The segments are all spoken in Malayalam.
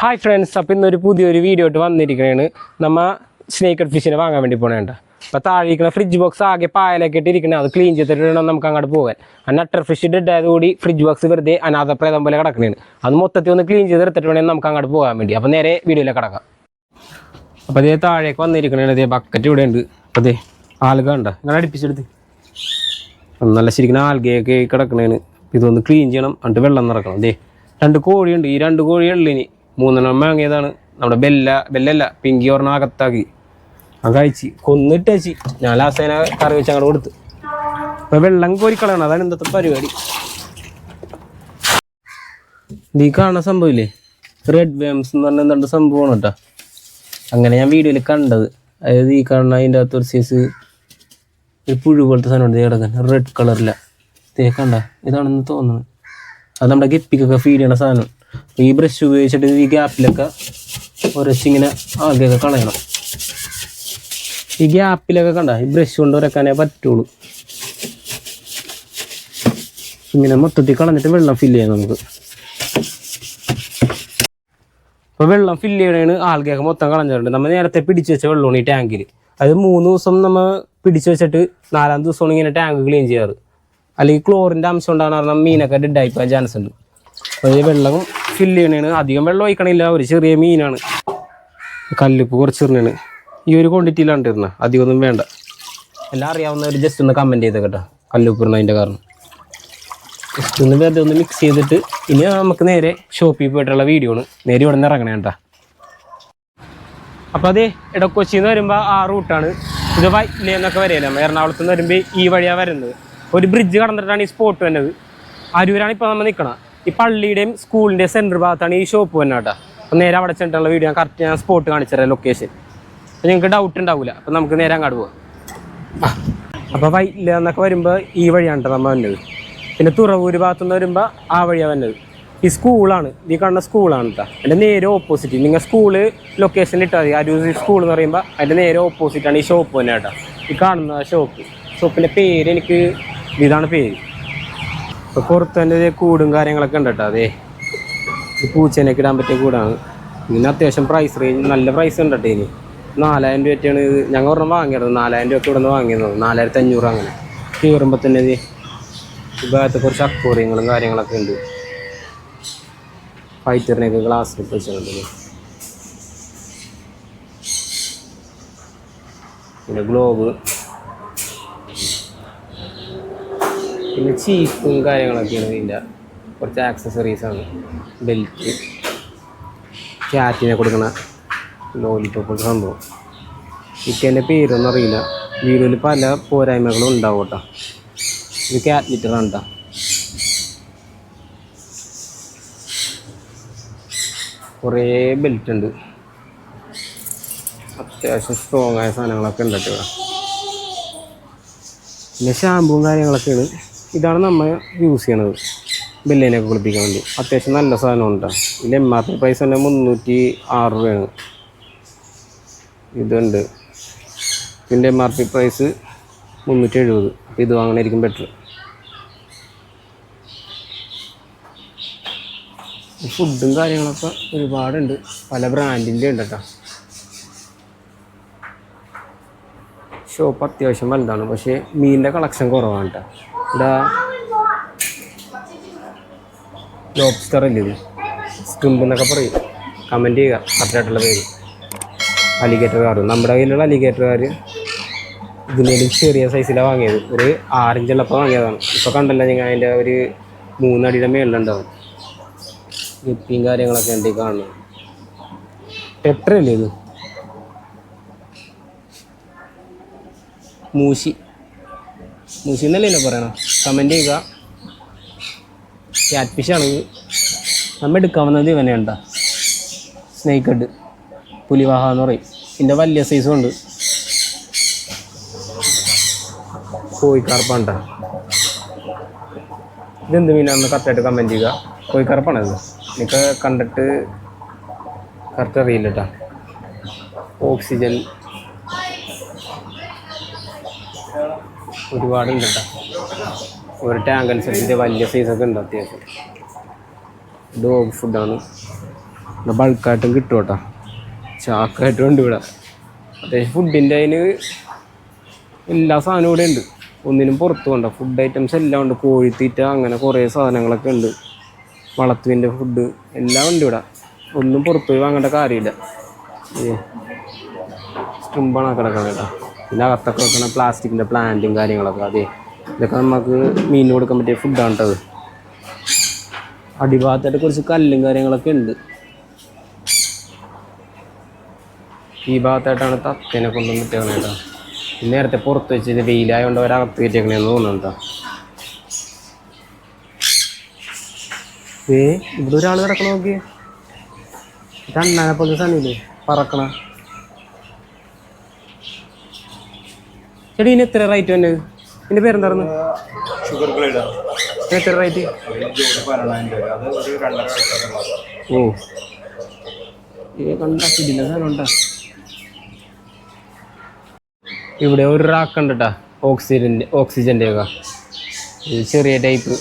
ഹായ് ഫ്രണ്ട്സ് അപ്പം ഇന്നൊരു പുതിയൊരു വീഡിയോ ആയിട്ട് വന്നിരിക്കുകയാണ് നമ്മൾ സ്നേക്ക് ഫിഷിനെ വാങ്ങാൻ വേണ്ടി പോണേണ്ട അപ്പോൾ താഴെയിരിക്കുന്ന ഫ്രിഡ്ജ് ബോക്സ് ആകെ പായലൊക്കെ ഇട്ടിരിക്കണേ. അത് ക്ലീൻ ചെയ്തിട്ട് നമുക്ക് അങ്ങോട്ട് പോകാൻ. ആ നട്ടർ ഫിഷ് ഡെഡ് ആയതുകൂടി ഫ്രിഡ്ജ് ബോക്സ് വെറുതെ അനാഥപ്രേതം പോലെ കിടക്കണേണ്. അത് മൊത്തത്തിൽ ഒന്ന് ക്ലീൻ ചെയ്ത് എടുത്തിട്ട് വേണം നമുക്ക് അങ്ങോട്ട് പോകാൻ വേണ്ടി. അപ്പോൾ നേരെ വീഡിയോയിലേക്ക് കിടക്കാം. അപ്പോൾ അതേ താഴേക്ക് വന്നിരിക്കണേ അതേ ബക്കറ്റ് ഇവിടെ ഉണ്ട്. അപ്പോൾ അതേ ആൽഗ ഉണ്ടോ? ഇങ്ങനെ അടുപ്പിച്ചെടുത്ത്. നല്ല ശരിക്കും ആൽഗയൊക്കെ കിടക്കണേന് ഇതൊന്ന് ക്ലീൻ ചെയ്യണം. എന്നിട്ട് വെള്ളം നിറക്കണം. ദേ രണ്ട് കോഴിയുണ്ട്. ഈ രണ്ട് കോഴിയുള്ളു ഇനി. മൂന്നെണ്ണം വാങ്ങിയതാണ്. നമ്മുടെ ബെല്ല ബെല്ലല്ല പിങ്കി ഒരെണ്ണം അകത്താക്കി. അത് കഴിച്ച് കൊന്നിട്ട് വെച്ച് ഞാൻ ലാസ്റ്റ് അതിനെ കറി വെച്ച് അങ്ങോട്ട് കൊടുത്ത്. ഇപ്പൊ വെള്ളം കോരിക്കളയണം. അതാണ് ഇന്നത്തെ പരിപാടി. നീ കാണുന്ന സംഭവില്ലേ റെഡ് വേംസ് എന്ന് പറഞ്ഞ എന്താണ് സംഭവമാണ് കേട്ടോ. അങ്ങനെ ഞാൻ വീഡിയോയിൽ കണ്ടത്. അതായത് ഈ കാണുന്ന അതിന്റെ അകത്ത് ഒരു സൈസ് ഒരു പുഴു പോലത്തെ സാധനം ഉണ്ട്. കിടക്കാൻ റെഡ് കളറില്ല തേക്കണ്ട ഇതാണെന്ന് തോന്നുന്നത് അത് നമ്മുടെ ഗപ്പിക്കൊക്കെ ഫീഡ് ചെയ്യണ സാധനം. ഈ ബ്രഷ് ഉപയോഗിച്ചിട്ട് ഈ ഗ്യാപ്പിലൊക്കെ ഉരച്ചിങ്ങനെ ആകെയൊക്കെ കളയണം. ഈ ഗ്യാപ്പിലൊക്കെ കണ്ട ഈ ബ്രഷ് കൊണ്ട് ഉരക്കാനേ പറ്റുള്ളൂ. ഇങ്ങനെ മൊത്തത്തിൽ കളഞ്ഞിട്ട് വെള്ളം ഫില്ല് ചെയ്യാം നമുക്ക്. ഇപ്പോൾ വെള്ളം ഫില്ല് ചെയ്യണേണ് ആൾക്കൊക്കെ മൊത്തം കളഞ്ഞിട്ടുണ്ട്. നമ്മൾ നേരത്തെ പിടിച്ചു വെച്ച വെള്ളമാണ് ഈ ടാങ്കിൽ അത് മൂന്ന് ദിവസം നമ്മൾ പിടിച്ചു വെച്ചിട്ട് നാലാം ദിവസമാണ് ഇങ്ങനെ ടാങ്ക് ക്ലീൻ ചെയ്യാറ്. അല്ലെങ്കിൽ ക്ലോറിന്റെ അംശം ഉണ്ടാകുന്ന കാരണം മീനൊക്കെ ഡെഡായി പോകാൻ ചാൻസ് ഉണ്ട്. അപ്പോൾ ഈ വെള്ളം ഫില്ല് ചെയ്യണേണ്. അധികം വെള്ളം ഒഴിക്കണില്ല. ഒരു ചെറിയ മീനാണ്. കല്ലുപ്പ് കുറച്ച് ഇടണേന് ഈ ഒരു ക്വാണ്ടിറ്റിയിലാണ് ഇരുന്നത് അധികം ഒന്നും വേണ്ട. എല്ലാം അറിയാവുന്നവർ ജസ്റ്റ് ഒന്ന് കമന്റ് ചെയ്ത് കേട്ടോ കല്ലുപ്പ് ഇടുന്നതിന്റെ കാരണം. ജസ്റ്റ് ഒന്ന് വെറുതെ ഒന്ന് മിക്സ് ചെയ്തിട്ട് ഇനി നമുക്ക് നേരെ ഷോപ്പിൽ പോയിട്ടുള്ള വീഡിയോ ആണ്. നേരെ ഇവിടെ നിന്ന് ഇറങ്ങണേ കേട്ടോ. അപ്പോൾ അതേ ഇടക്കൊച്ചിയിൽ നിന്ന് വരുമ്പോൾ ആ റൂട്ടാണ് ഇത് വരികയല്ലേ നമ്മൾ എറണാകുളത്ത് നിന്ന് വരുമ്പോൾ ഈ വഴിയാണ് വരുന്നത് ഒരു ബ്രിഡ്ജ് കടന്നിട്ടാണ് ഈ സ്പോട്ട് വരുന്നത് അരൂരാണ് ഇപ്പോൾ നമ്മൾ നിൽക്കണം ഈ പള്ളിയുടെയും സ്കൂളിന്റെയും സെന്റർ ഭാഗത്താണ് ഈ ഷോപ്പ് വന്നത് കേട്ടോ. അപ്പോൾ നേരെ അവിടെ ചെന്നിട്ടുള്ള വീഡിയോ ഞാൻ കറക്റ്റ് ഞാൻ സ്പോട്ട് കാണിച്ചുതരാം ലൊക്കേഷൻ അപ്പം നിങ്ങൾക്ക് ഡൗട്ട് ഉണ്ടാവില്ല അപ്പം നമുക്ക് നേരെ അങ്ങോട്ട് പോവാം. അപ്പോൾ വൈറ്റില എന്നൊക്കെ വരുമ്പോൾ ഈ വഴിയാണ് കേട്ടോ നമ്മൾ വന്നത്. പിന്നെ തുറവൂര് ഭാഗത്തുനിന്ന് വരുമ്പോൾ ആ വഴിയാണ് വന്നത്. ഈ സ്കൂളാണ് ഈ കാണുന്ന സ്കൂളാണ് കേട്ടോ അതിന്റെ നേരെ ഓപ്പോസിറ്റ് നിങ്ങൾ സ്കൂൾ ലൊക്കേഷൻ ഇട്ടാൽ മതി. അരൂർ സ്കൂൾ എന്ന് പറയുമ്പോൾ അതിന്റെ നേരെ ഓപ്പോസിറ്റാണ് ഈ ഷോപ്പ് തന്നെ കേട്ടോ. ഈ കാണുന്ന ഷോപ്പ് ഷോപ്പിന്റെ പേര് എനിക്ക് ഇതാണ് പേര്. ഇപ്പോൾ പുറത്തന്നെ കൂടും കാര്യങ്ങളൊക്കെ ഉണ്ട് കേട്ടോ അതെ പൂച്ചേനൊക്കെ ഇടാൻ പറ്റിയ കൂടാണ്. ഇതിന് അത്യാവശ്യം പ്രൈസ് റേഞ്ച് നല്ല പ്രൈസ് ഉണ്ട് കേട്ടോ ഇനി നാലായിരം രൂപയാണ് ഇത്. ഞങ്ങൾ ഒരെണ്ണം വാങ്ങിയത് നാലായിരം രൂപയ്ക്ക് ഇവിടെ നിന്ന് വാങ്ങിയത് നാലായിരത്തി അഞ്ഞൂറ് അങ്ങനെ. കീറുമ്പോൾ തന്നെ ഇത് ഭാഗത്ത് കുറച്ച് അക്വോറിയങ്ങളും കാര്യങ്ങളൊക്കെ ഉണ്ട്. ഫൈറ്ററിനൊക്കെ ഗ്ലാസ് വെച്ചിട്ടുണ്ട് പിന്നെ ഗ്ലോബ് പിന്നെ ചീപ്പും കാര്യങ്ങളൊക്കെയാണ് ഇതിന്റെ കുറച്ച് ആക്സസറീസാണ് ബെൽറ്റ് ക്യാറ്റിനെ കൊടുക്കണ ലോലിപ്പോപ്പ് സംഭവം. ഇക്കന്റെ പേരൊന്നും അറിയില്ല. വീഡിയോയിൽ പല പോരായ്മകളും ഉണ്ടാവും കേട്ടോ. ഇത് ക്യാറ്റ് ലിറ്ററാണ് കേട്ടോ. കുറേ ബെൽറ്റ് ഉണ്ട്. അത്യാവശ്യം സ്ട്രോങ് ആയ സാധനങ്ങളൊക്കെ ഉണ്ട് കേട്ടോ പിന്നെ ഷാമ്പുവും കാര്യങ്ങളൊക്കെയാണ്. ഇതാണ് നമ്മൾ യൂസ് ചെയ്യണത്. ബെല്ലിനെയൊക്കെ കുളിപ്പിക്കാൻ വേണ്ടി. അത്യാവശ്യം നല്ല സാധനമുണ്ട്. ഇതിൽ എം ആർ പി പ്രൈസ് തന്നെ മുന്നൂറ്റി ആറ് രൂപയാണ്. ഇതുണ്ട്. ഇതിന്റെ എം ആർ പി പ്രൈസ് മുന്നൂറ്റി എഴുപത് അപ്പോൾ ഇത് വാങ്ങണമായിരിക്കും ബെറ്റർ ഫുഡും കാര്യങ്ങളൊക്കെ ഒരുപാടുണ്ട്. പല ബ്രാൻഡിന്റെ ഉണ്ട് കേട്ടോ ഷോപ്പ് അത്യാവശ്യം വലുതാണ്. പക്ഷേ മീനിന്റെ കളക്ഷൻ കുറവാണ് കേട്ടോ. ഇവിടെ ലോബ്സ്റ്റർ അല്ലേ ഇത്? സ്റ്റുംബ് എന്നൊക്കെ പറയും. കമന്റ് ചെയ്യുക. കറക്റ്റായിട്ടുള്ള പേര്. അലിഗേറ്റർ കാർ നമ്മുടെ കയ്യിലുള്ള അലിഗേറ്റർ കാർ ഇതിനേലും ചെറിയ സൈസിലാണ് വാങ്ങിയത്. ഒരു ആറിഞ്ചുള്ളപ്പോൾ വാങ്ങിയതാണ്. ഇപ്പോൾ കണ്ടല്ലോ ഞങ്ങൾ അതിന്റെ ഒരു മൂന്നടിയുടെ മേളിലുണ്ടാവും. ഗപ്പിയും കാര്യങ്ങളൊക്കെ ഉണ്ട് കാണുന്നത്. ടെട്രല്ലേ ഇത്? മൂശി. മൂശി എന്നല്ലേ എന്നെ കമന്റ് ചെയ്യുക. ക്യാറ്റ് ഫിഷാണ് ഇത് നമ്മൾ എടുക്കാവുന്നത് ഇവനെ ഉണ്ട സ്നേക്ക് പുലിവാഹ എന്ന് പറയും. ഇതിന്റെ വലിയ സൈസും ഉണ്ട്. കോഴിക്കാർപ്പാണ്ട ഇതെന്ത് മീനാണെന്ന് കറക്റ്റായിട്ട് കമന്റ് ചെയ്യുക. കോഴിക്കാർപ്പാണ് ഇത്. എനിക്ക് കണ്ടിട്ട് കറക്റ്റ് അറിയില്ല കേട്ടോ ഓക്സിജൻ ഒരുപാടുണ്ട് ഒരു ടാങ്ക് അനുസരിച്ചിട്ട് വലിയ സൈസൊക്കെ ഉണ്ട് അത്യാവശ്യം. ഡോഗ് ഫുഡാണ് ഇവിടെ ബൾക്കായിട്ടും കിട്ടും കേട്ടോ. ചാക്കായിട്ടും ഉണ്ട് ഇവിടെ. അത്യാവശ്യം ഫുഡിന്റെ അതിന് എല്ലാ സാധനവും ഇവിടെ ഉണ്ട്. ഒന്നിനും പുറത്ത് പോകണ്ട ഫുഡ് ഐറ്റംസ് എല്ലാം ഉണ്ട്. കോഴിത്തീറ്റ അങ്ങനെ കുറേ സാധനങ്ങളൊക്കെ ഉണ്ട്. വളത്തുവിന്റെ ഫുഡ് എല്ലാം ഉണ്ട് ഇവിടെ. ഒന്നും പുറത്ത് പോയി വാങ്ങേണ്ട കാര്യമില്ല. സ്റ്റുമ്പാണ് കിടക്കണം കേട്ടോ. പിന്നെ അകത്തൊക്കെ വെക്കണ പ്ലാസ്റ്റിക്കിന്റെ പ്ലാന്റും കാര്യങ്ങളൊക്കെ അതെ. ഇതൊക്കെ നമുക്ക് മീൻ കൊടുക്കാൻ പറ്റിയ ഫുഡാണ് കേട്ടത് അടിഭാഗത്തായിട്ട് കുറച്ച് കല്ലും കാര്യങ്ങളൊക്കെ ഉണ്ട്. ഈ ഭാഗത്തായിട്ടാണ് തത്തേനെ കൊണ്ടുവന്ന് ഇട്ടേക്കണേ കേട്ടോ ഇത് നേരത്തെ പുറത്ത് വെച്ചത് വെയിലായതുകൊണ്ട് അവരകത്ത് കയറ്റിയേക്കണേന്ന് തോന്നുന്നു കേട്ടോ ഏ ഇവിടെ ഒരാൾ കിടക്കണ നോക്കിയേ. ഇത് പോലെ പോലെ സാധനമില്ലേ പറക്കണ. ചേട്ടി ഇതിന് എത്ര റേറ്റ് തന്നെ ഇതിന്റെ പേരെന്തായിരുന്നു? ഷുഗർ ഗ്ലൈഡ് എത്ര റേറ്റ് ഓ. ഏ കണ്ടാക്കിയിട്ടില്ല സാധനം ഉണ്ടാ ഇവിടെ ഒരു റാക്കുണ്ട് കേട്ടാ ഓക്സിജന്റെ ഓക്സിജന്റെ ഒക്കെ ചെറിയ ടൈപ്പ്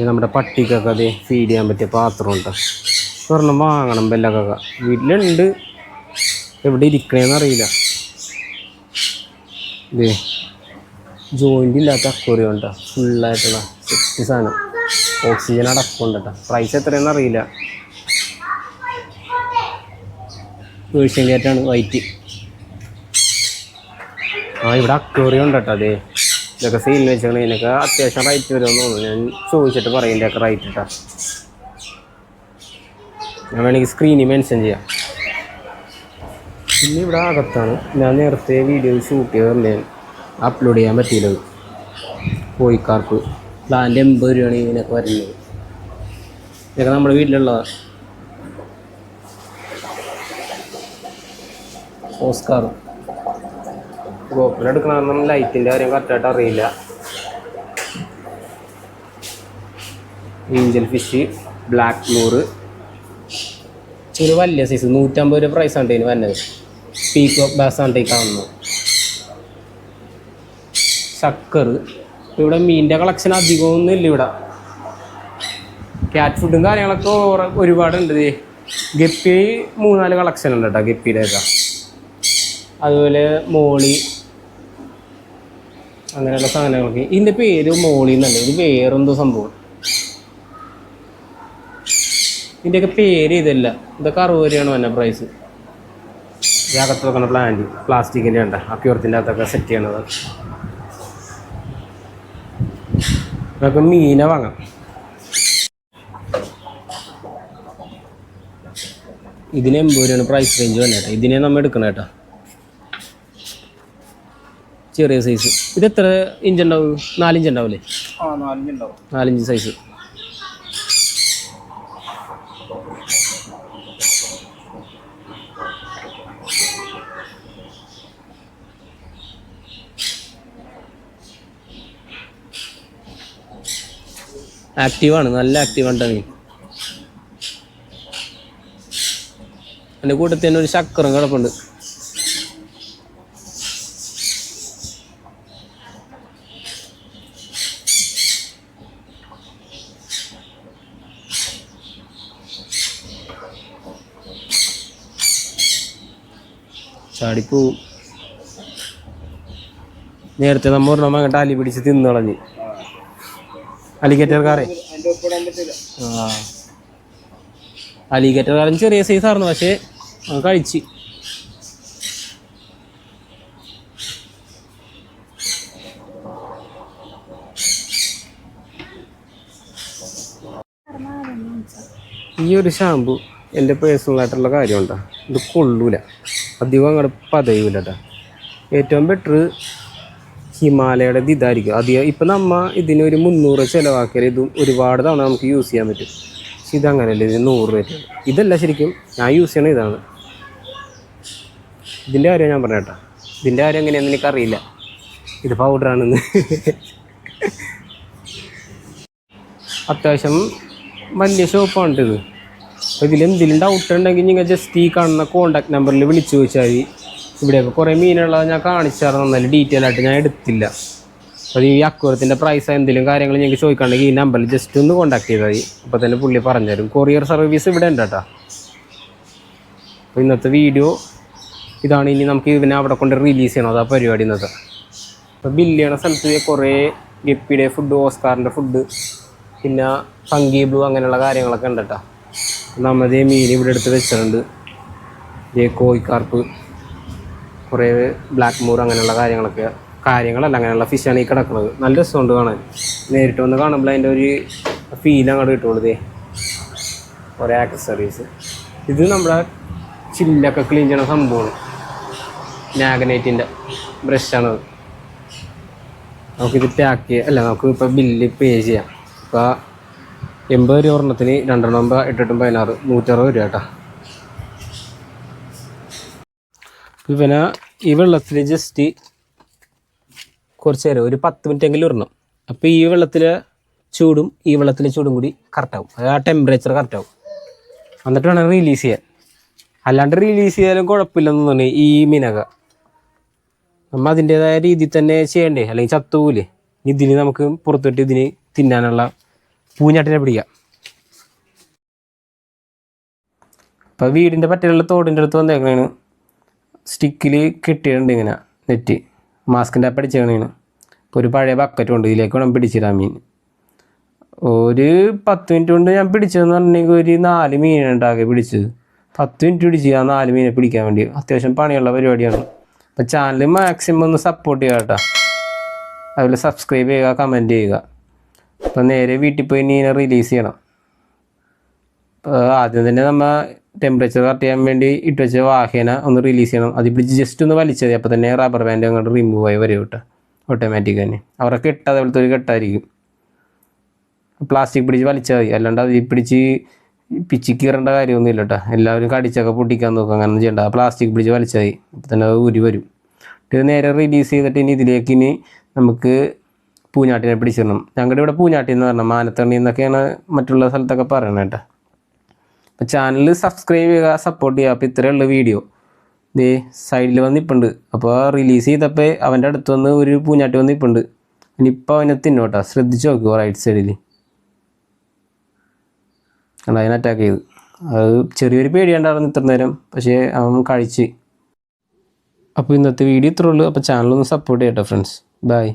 നമ്മുടെ പട്ടിക്കൊക്കെ അത് ഫീഡ് ചെയ്യാൻ പറ്റിയ പാത്രമുണ്ട് സ്വർണം വാങ്ങണം ബെല്ലക്കൊക്കെ. വീട്ടിലുണ്ട്. എവിടെ ഇരിക്കണേന്ന് അറിയില്ല. ഇതേ ജോയിന്റ് ഇല്ലാത്ത അക്വറിയം ഉണ്ടോ? ഫുള്ളായിട്ടുള്ള സെറ്റ് സാധനം. ഓക്സിജൻ അടക്കമുണ്ട് കേട്ടോ പ്രൈസ് എത്രയെന്ന് അറിയില്ല. പേർഷ്യൻ ഗേറ്റാണ് വൈറ്റ് ആ ഇവിടെ അക്വേറിയം ഉണ്ട് കേട്ടോ അതെ ഇതൊക്കെ സീലിന് വെച്ചാണ് ഇതിനൊക്കെ അത്യാവശ്യം റൈറ്റ് വരുമെന്ന് തോന്നുന്നു. ഞാൻ ചോദിച്ചിട്ട് പറയും ഇതിന്റെയൊക്കെ റൈറ്റ് കേട്ടോ ഞാൻ വേണമെങ്കിൽ സ്ക്രീനിൽ മെൻഷൻ ചെയ്യാം. പിന്നെ ഇവിടെ അകത്താണ് ഞാൻ നേരത്തെ വീഡിയോ ഷൂട്ട് ചെയ്തല്ലേ അപ്ലോഡ് ചെയ്യാൻ പറ്റിയില്ലത്. കോഴിക്കാർക്ക്. പ്ലാന്റ് എൺപത് രൂപയാണ് ഇതിനൊക്കെ വരുന്നത്. ഇതൊക്കെ നമ്മുടെ വീട്ടിലുള്ളതാണ് ഓസ്കാർ. ഗോപ്പിലെടുക്കണമെന്നും ലൈറ്റിന്റെ കാര്യം കറക്റ്റായിട്ട് അറിയില്ല. ഏഞ്ചൽ ഫിഷ് ബ്ലാക്ക് മൂറ് ഒരു വലിയ സൈസ് നൂറ്റമ്പത് രൂപ പ്രൈസ് ഉണ്ട് ഇതിന് വരുന്നത്. പീക്കോക്ക് ബാസ് ആണ് ചക്കർ ഇവിടെ മീനിന്റെ കളക്ഷൻ അധികമൊന്നും ഇല്ല ഇവിടെ. ക്യാറ്റ് ഫുഡും കാര്യങ്ങളൊക്കെ ഒരുപാടുണ്ട് ഗപ്പി മൂന്നാൽ കളക്ഷൻ ഉണ്ട് കേട്ടോ ഗപ്പിയുടെ ഒക്കെ അതുപോലെ മോളി. അങ്ങനെയുള്ള സാധനങ്ങളൊക്കെ. ഇതിന്റെ പേര് മോളി എന്നല്ല ഇത് വേറെന്തോ സംഭവം. ഇതിന്റെയൊക്കെ പേര് ഇതല്ല. ഇതൊക്കെ അറുപത് രൂപയാണ് വന്ന പ്രൈസ് അകത്ത് വെക്കുന്ന പ്ലാന്റ് പ്ലാസ്റ്റിക്കിന്റെ ഉണ്ട്. അക്യൂർത്തിന്റെ അകത്തൊക്കെ സെറ്റ് ചെയ്യണത്. നമുക്ക് മീനെ വാങ്ങാം. ഇതിന് എൺപത് രൂപയാണ് പ്രൈസ് റേഞ്ച് വന്നേട്ടാ ഇതിനെ നമ്മൾ എടുക്കണം കേട്ടോ. ചെറിയ സൈസ് ഇത് എത്ര ഇഞ്ച് ഉണ്ടാവും? നാലിഞ്ച് ഉണ്ടാവില്ലേ? നാലിഞ്ച് സൈസ് ആക്റ്റീവാണ് നല്ല ആക്റ്റീവാണ് ട്ടോ മീൻ എന്റെ കൂട്ടത്തിൽ തന്നെ ഒരു ശക്കറും കിടപ്പുണ്ട്. ചാടിപ്പോവും. നേരത്തെ നമ്മ ഒരെണ്ണം അങ്ങോട്ട് അലി പിടിച്ച് തിന്നു കളഞ്ഞ്. അലിഗേറ്റർ കാറേ ആ. അലിഗേറ്റർ കാറിന് ചെറിയ സൈസ് ആയിരുന്നു പക്ഷേ കഴിച്ച്. ഈ ഒരു ഷാമ്പു എന്റെ പേഴ്സണൽ ആയിട്ടുള്ള കാര്യമുണ്ടോ? ഇത് കൊള്ളൂല. അധികം അങ്ങോട്ട് പതയൂല ഏറ്റവും ബെറ്റർ ഹിമാലയയുടെ ഇത് ഇതായിരിക്കും. അധികം ഇപ്പം നമ്മ ഇതിനൊരു മുന്നൂറ് ചിലവാക്കിയാൽ ഇത് ഒരുപാട് തവണ നമുക്ക് യൂസ് ചെയ്യാൻ പറ്റും. പക്ഷെ ഇതങ്ങനെയല്ല ഇത് നൂറ് രൂപ ഇതല്ല ശരിക്കും ഞാൻ യൂസ് ചെയ്യണ ഇതാണ്. ഇതിന്റെ കാര്യം ഞാൻ പറഞ്ഞ കേട്ടോ. ഇതിന്റെ കാര്യം എങ്ങനെയാണെന്ന് എനിക്കറിയില്ല. ഇത് പൗഡറാണെന്ന് അത്യാവശ്യം വലിയ ഷോപ്പാണ് ഇത് അപ്പോൾ ഇതിൽ എന്തെങ്കിലും ഡൗട്ട് ഉണ്ടെങ്കിൽ നിങ്ങൾ ജസ്റ്റ് ഈ കാണുന്ന കോണ്ടാക്ട് നമ്പറിൽ വിളിച്ചു ചോദിച്ചാൽ മതി. ഇവിടെയൊക്കെ കുറേ മീനുള്ളത് ഞാൻ കാണിച്ചായിരുന്നു നല്ല ഡീറ്റെയിൽ ആയിട്ട് ഞാൻ എടുത്തില്ല. അപ്പോൾ ഈ അക്കൂറത്തിന്റെ പ്രൈസ് എന്തെങ്കിലും കാര്യങ്ങൾ ഞങ്ങൾക്ക് ചോദിക്കണമെങ്കിൽ ഈ നമ്പറിൽ ജസ്റ്റ് ഒന്ന് കോൺടാക്ട് ചെയ്താൽ മതി. അപ്പോൾ തന്നെ പുള്ളി പറഞ്ഞുതരും. കൊറിയർ സർവീസ് ഇവിടെ ഉണ്ട് കേട്ടോ. അപ്പോൾ ഇന്നത്തെ വീഡിയോ ഇതാണ് ഇനി നമുക്ക് ഇതിനെ അവിടെ കൊണ്ട് റിലീസ് ചെയ്യണം. അതാ പരിപാടി ഇന്നത്തെ. അപ്പോൾ ബില്ല് ചെയ്യണ സ്ഥലത്ത് കുറേ ഗപ്പിയുടെ ഫുഡ് ഓസ്കാറിന്റെ ഫുഡ് പിന്നെ സംഗീബ്ലു ബ്ലൂ അങ്ങനെയുള്ള കാര്യങ്ങളൊക്കെ ഉണ്ട് കേട്ടോ. നമ്മതേ മീൻ ഇവിടെ എടുത്ത് വെച്ചിട്ടുണ്ട്. ഇതേ കോഴിക്കാർപ്പ്. കുറേ ബ്ലാക്ക് മൂർ അങ്ങനെയുള്ള കാര്യങ്ങളൊക്കെ കാര്യങ്ങളല്ല അങ്ങനെയുള്ള ഫിഷാണ് ഈ കിടക്കുന്നത് നല്ല രസമുണ്ട് കാണാൻ. നേരിട്ട് വന്ന് കാണുമ്പോൾ അതിന്റെ ഒരു ഫീൽ അങ്ങോട്ട് കിട്ടുള്ളൂ കുറേ ആക്സസറീസ് ഇത് നമ്മുടെ ചില്ലൊക്കെ ക്ലീൻ ചെയ്യണ സംഭവമാണ്. നാഗനൈറ്റിന്റെ ബ്രഷാണത് നമുക്കിത് പാക്ക് ചെയ്യാം. അല്ല നമുക്ക് ഇപ്പോൾ ബില്ല് പേ ചെയ്യാം. ഇപ്പോൾ എൺപത് രൂപ ഒരെണ്ണത്തിന് രണ്ടെണ്ണം എട്ടെട്ടും പതിനാറ് നൂറ്ററുപത് രൂപ കേട്ടോ. ഇവനെ ഈ വെള്ളത്തിൽ ജസ്റ്റ് കുറച്ച് നേരം ഒരു പത്ത് മിനിറ്റ് എങ്കിലും ഇടണം അപ്പോൾ ഈ വെള്ളത്തിലെ ചൂടും ഈ വെള്ളത്തിലെ ചൂടും കൂടി കറക്റ്റാവും അത് ആ ടെമ്പറേച്ചർ കറക്റ്റാവും എന്നിട്ട് വേണം റിലീസ് ചെയ്യാൻ. അല്ലാണ്ട് റിലീസ് ചെയ്താലും കുഴപ്പമില്ലെന്ന് തോന്നി ഈ മീനക നമ്മൾ അതിന്റെതായ രീതിയിൽ തന്നെ ചെയ്യണ്ടേ? അല്ലെങ്കിൽ ചത്തുപോലെ ഇതിന് നമുക്ക് പുറത്തിട്ട് ഇതിന് തിന്നാനുള്ള പൂഞ്ഞാട്ടിനെ പിടിക്കാം. ഇപ്പം വീടിന്റെ പറ്റലുള്ള തോടിന്റെ അടുത്ത് വന്നേക്കണേണ്. സ്റ്റിക്കിൽ കെട്ടിയിട്ടുണ്ട് ഇങ്ങനെ നെറ്റ് മാസ്കിന്റെ അപ്പം അടിച്ചേക്കണേണ് അപ്പോൾ ഒരു പഴയ ബക്കറ്റ് ഉണ്ട് ഇതിലേക്ക് വേണം പിടിച്ചിടാൻ മീൻ. ഒരു പത്ത് മിനിറ്റ് കൊണ്ട് ഞാൻ പിടിച്ചതെന്ന് പറഞ്ഞെങ്കിൽ ഒരു നാല് മീനുണ്ടാകെ പിടിച്ചത്. പത്ത് മിനിറ്റ് പിടിച്ച് ആ നാല് മീനെ പിടിക്കാൻ വേണ്ടി. അത്യാവശ്യം പണിയുള്ള പരിപാടിയാണ്. അപ്പോൾ ചാനൽ മാക്സിമം ഒന്ന് സപ്പോർട്ട് ചെയ്യുക കേട്ടോ. അതുപോലെ സബ്സ്ക്രൈബ് ചെയ്യുക കമന്റ് ചെയ്യുക. അപ്പോൾ നേരെ വീട്ടിൽ പോയി മീനെ റിലീസ് ചെയ്യണം. ആദ്യം തന്നെ നമ്മൾ ടെമ്പറേച്ചർ കറക്റ്റ് ചെയ്യാൻ വേണ്ടി ഇട്ട് വെച്ച വാഹേന ഒന്ന് റിലീസ് ചെയ്യണം. അത് പിടിച്ച് ജസ്റ്റ് ഒന്ന് വലിച്ചത് അപ്പോൾ തന്നെ റബ്ബർ ബാൻഡ് അങ്ങോട്ട് റിമൂവ് ആയി വരും കേട്ടോ ഓട്ടോമാറ്റിക് തന്നെ. അവരെ കെട്ട് അതേപോലത്തെ ഒരു കെട്ടായിരിക്കും പ്ലാസ്റ്റിക് പിടിച്ച് വലിച്ചാൽ മതി അല്ലാണ്ട് അത് പിടിച്ച് പിച്ച് കീറേണ്ട കാര്യമൊന്നുമില്ല കേട്ടോ എല്ലാവരും കടിച്ചൊക്കെ പൊട്ടിക്കാൻ നോക്കുക അങ്ങനെ ചെയ്യണ്ട. പ്ലാസ്റ്റിക് പിടിച്ച് വലിച്ചാൽ മതി തന്നെ അത് ഊരി വരും. ഇത് നേരെ റിലീസ് ചെയ്തിട്ട് ഇനി ഇതിലേക്ക് ഇനി നമുക്ക് പൂഞ്ഞാട്ടിനെ പിടിച്ചിടണം. ഞങ്ങളുടെ ഇവിടെ പൂഞ്ഞാട്ടി എന്ന് പറഞ്ഞാൽ മാനത്തണ്ണി എന്നൊക്കെയാണ് മറ്റുള്ള സ്ഥലത്തൊക്കെ പറയണേട്ടാ ചാനൽ സബ്സ്ക്രൈബ് ചെയ്യുക സപ്പോർട്ട് ചെയ്യുക അപ്പോൾ ഇത്രയേ ഉള്ളൂ വീഡിയോ ദേ സൈഡിൽ വന്ന് അപ്പോൾ റിലീസ് ചെയ്തപ്പോൾ അവന്റെ അടുത്ത് വന്ന് ഒരു പൂഞ്ഞാട്ടി വന്ന് നിൽപ്പുണ്ട് ഇനിയിപ്പോൾ അവനെ തിന്നോട്ടോ. ശ്രദ്ധിച്ച് നോക്കുക റൈറ്റ് സൈഡിൽ കണ്ട അതിനെ അറ്റാക്ക് ചെയ്ത്. അത് ചെറിയൊരു പേടിയുണ്ടായിരുന്നു ഇത്ര നേരം. പക്ഷേ അവൻ കഴിച്ച്. അപ്പോൾ ഇന്നത്തെ വീഡിയോ ഇത്രയുള്ളൂ അപ്പോൾ ചാനലൊന്ന് സപ്പോർട്ട് ചെയ്യട്ടോ ഫ്രണ്ട്സ് ബൈ